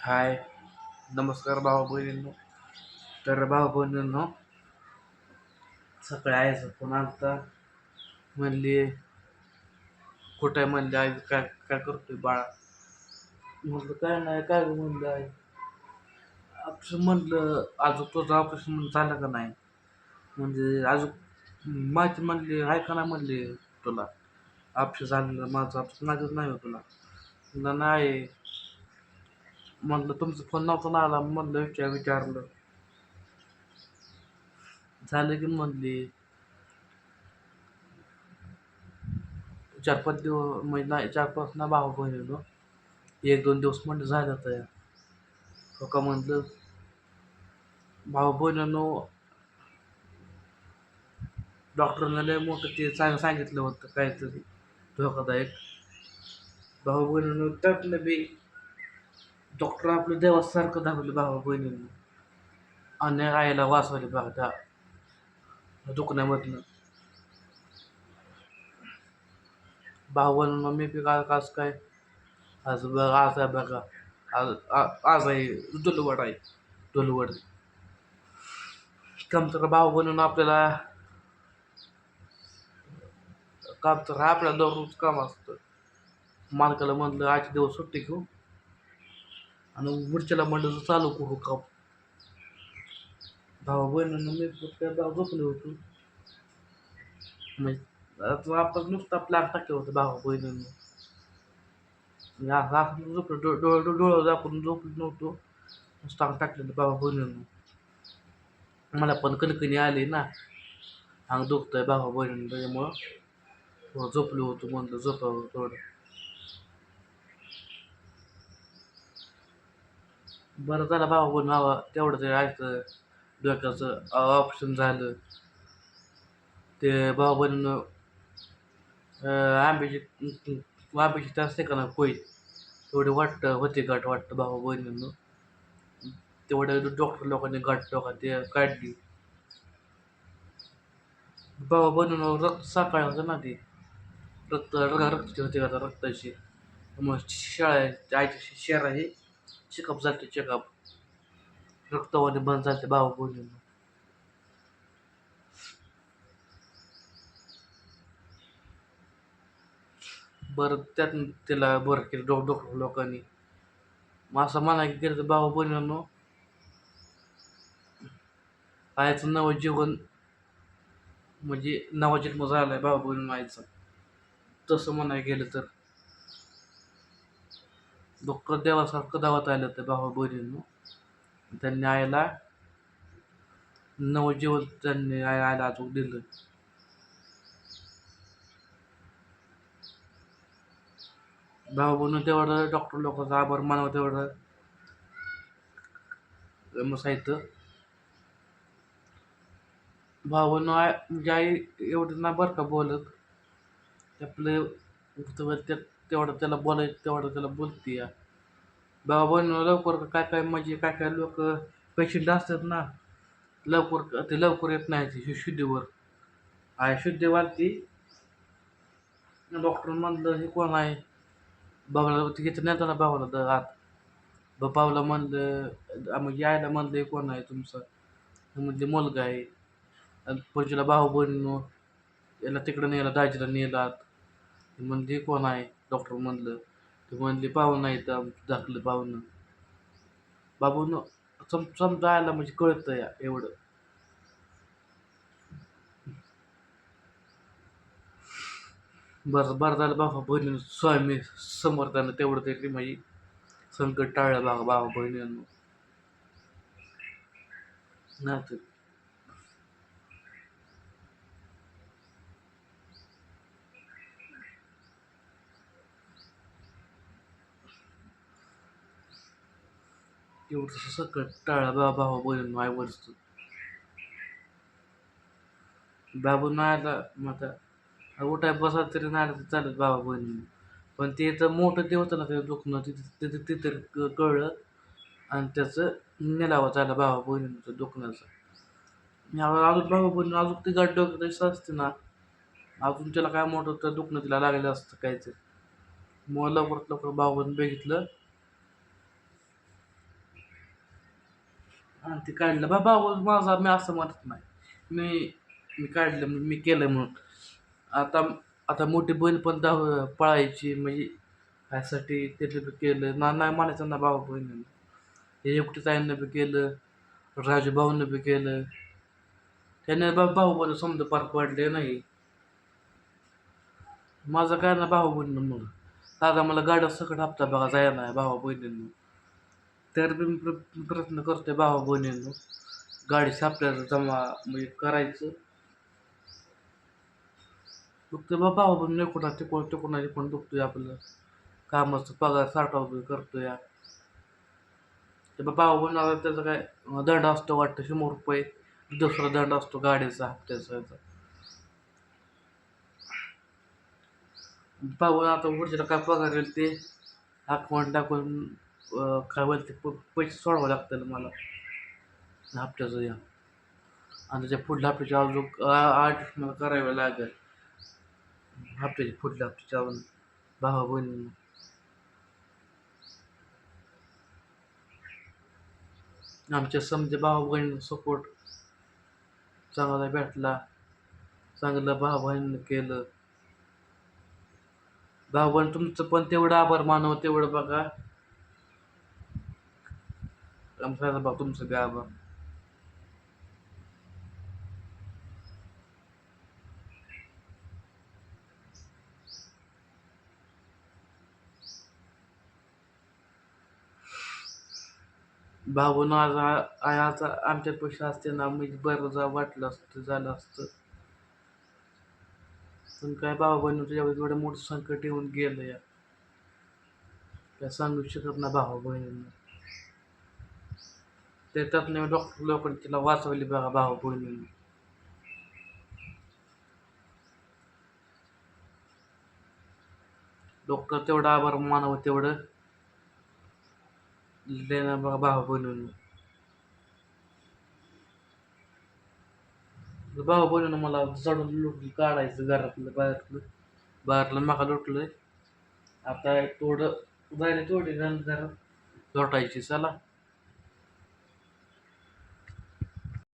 हाय. नमस्कार भाऊ बहिणींनो. तर भाऊ बहिणींनो सकाळी आईचं फोन आलता. म्हणली कुठे म्हणले म्हणली आई? काय काय करतोय बाळा? म्हटलं काय नाही काय म्हणलं आई? ऑपरेशन म्हणलं अजून तुझं ऑपरेशन झालं का नाही? म्हणजे अजून माहिती म्हणली आहे का नाही म्हणली तुला? ऑपरेशन झालेलं माझं ऑपरेशन माहितीच नाही हो तुला. नाही. म्हणलं तुमचा फोन नव्हता ना म्हणलं विचार विचारलं. झालं की म्हणली चार पाच दिवस म्हणजे नाही चार पाच ना भाऊ बहिणीनो एक दोन दिवस म्हणलं झालं तर हो का म्हणलं भाऊ बहिणीनो डॉक्टरनं लय मोठं ते सांग सांगितलं होतं काहीतरी धोकादायक. भाऊ बहिणीनो त्यातलं बी. डॉक्टर आपलं देवासारखं दाखवलं भावा बहिणींना. आणि आईला वाचवले बघा त्या दुखण्यामधनं. भाऊ मम्मी मी का कास काय? आज बघा आज आहे बघा. आज आज आहे दुलवड आहे. दुलवड. कमतर भाऊ बनवून आपल्याला. काम तर आपल्याला दररोज काम असतं. मालकाला म्हणलं आजचे दिवस सुट्टी घेऊ. आणि पुढच्याला म्हणलं तर चालू करू का? भावा बहिणीनं मी त्या झोपले होतो. म्हणजे आता आपण नुसतं प्लॅन टाकलं होतं भावा बहिणीनं. म्हणजे झोपलो डोळ झोपलं डो डोळं डोळं आपण झोपलो नव्हतो. नुसतं टाकलेलं भावा बहिणीनं. मला पण कणकणी आली ना. अंग दुखतंय भावा बहिणीनं त्याच्यामुळं. थोडं झोपलो होतो म्हणलं झोपावं थोडं. बरं झालं भावा बहीण बाबा तेवढं तरी ऐकतं डोक्याचं ऑप्शन झालं ते भाऊ बहीण आंब्याची आंब्याची ते असते का ना कोई तेवढे वाटतं होते गाठ वाटतं भावा बहिणीनं तेवढं डॉक्टर लोकांनी गाठ लोकांनी ते काढली बाबा बनून रक्त साकाळ होतं ना ते रक्त रक्ताची होते का रक्ताची मग शाळा आईची शेर आहे चेकअप झालं चेकअप रक्तवाणी बंद झाले भाऊ बहिणीनं बरं त्यात त्याला बरं केलं डॉ डॉक्टर लोकांनी मग असं म्हणायला गेलं तर भाऊ बहिणींनो आईचं नवं जीवन म्हणजे नवा जन्म झाला आहे भाऊ बहिणी आईचा तसं म्हणायला गेलं तर डॉक्टर देवासारखं दावत आलं होतं भाऊ बहिणीनं त्यांनी आईला नवजीवन त्यांनी आई आईला अजून दिलं. भाऊ तेवढं डॉक्टर लोकांचा आभार मानव तेवढं. मग साहित्य भाऊ बहिणी आई म्हणजे आई एवढं ना बरं का बोलत? आपलं त्या तेवढं त्याला बोलायचं तेवढं त्याला बोलते या. बाबा लवकर काय काय म्हणजे काय काय लोक पेशंट असतात ना लवकर ते लवकर येत नाही ते शुद्धीवर. आहे शुद्धी वाढती. डॉक्टर म्हणलं हे कोण आहे? बाबाला तिथे नाही ना बाबाला द आत बाबाला म्हणलं मग यायला म्हणलं हे कोण आहे तुमचं? म्हणजे मुलगा आहे. आणि भाऊ बहिणी याला तिकडं नेला दाजीला नेलात. म्हणले कोण आहे? डॉक्टर म्हणलं ते म्हणले पाहुणं आहे तर दाखलं पाहुणं. बाबून सम समजायला म्हणजे कळतं या एवढं. बरं बरं झालं बाबा बहिणी स्वामी समर्थानं तेवढं तरी माझी संकट टाळलं बाबा बाबा बहिणींनो. नाही तर एवढं संकट टाळलं बाबा बाबा बहिणींनो माय वरचं. बाबू नाही आला मग आता उठाय बसा तरी नाही तर चालत बाबा बहिणी पण ते तर मोठं ते होतं ना ते दुखणं तिथे तिथे तिथं कळलं. आणि त्याचं नेलावा झाला बाबा बहिणीचं दुखण्याचं. यावर अजून बाबा बहिणी अजून ती गाठ डोक्यात असते ना अजून त्याला काय मोठं तर दुखणं तिला लागलेलं असतं काहीतरी. मग लवकरात लवकर बाबा बघितलं. आणि ते काढलं. बा भाऊ माझा मी असं म्हणत नाही. मी मी काढलं मी केलं म्हणून. आता आता मोठी बैल पण धाव पळायची म्हणजे ह्यासाठी त्याचं बी केलं. ना नाही म्हणायचं ना भाऊ बहिणीनं हे एकटी आईनं बी केलं राजू भाऊनं बी केलं. त्याने बाबा भाऊ समजा पार पडले नाही. माझं काय ना भाऊ बहिणीनं म्हणून. दादा मला गाड्या सकट हप्ता बघा जायला नाही भावा बहिणींना तर मी प्र- प्रयत्न करतोय भावा बहिणींनो. गाडी आपल्याला जमा म्हणजे करायचं. फक्त बा भावा बहिणी कोणा तिकोण तिकोणा पण दुखतोय आपलं. कामाचं पगार साठवतोय करतोय. ते बा भावा बहिणाला त्याचा काय दंड असतो वाटतं शंभर रुपये. दुसरा दंड असतो गाडीचा हप्त्याचा. याचा. पाहून आता पुढच्याला काय पगार येईल ते अकाउंट टाकून काय बोलते प- पैसे सोडावं लागतील मला. हप्त्याचं या आणि त्याच्या पुढल्या हप्त्याच्या अजून आठ मला करावे लागेल. हप्त्याची पुढल्या हप्त्याच्या अजून भावा बहिणी आमच्या समजे भावा बहिणी सपोर्ट चांगला भेटला. चांगलं भावा बहिणीनं केलं. भाऊ बहीण तुमचं पण तेवढं आभार मानव तेवढं बघा. आमचा बघा तुमचं बी. आभार भाऊन आज आ- आ- आमच्या पैसे असते ना मी बरं जा वाटलं असतं झालं असतं. पण काय भाऊ बहिणी तुझ्यावर एवढं मोठं संकट येऊन गेलं या. काय सांगू शकत ना भाऊ बहिणींना ते त्यात नाही डॉक्टर लोकांनी तिला वाचवली बघा भाऊ बहिणींनी डॉक्टर तेवढं आभार मानावं तेवढं. देणं बघा भाऊ बहिणींनी भाऊ बहिणीनं मला चढून लुटलं काढायचं घरातलं बाहेरलं बाहेरलं माका लुटलंय. आता थोडं जायला थोडी घरात लोटायची चला.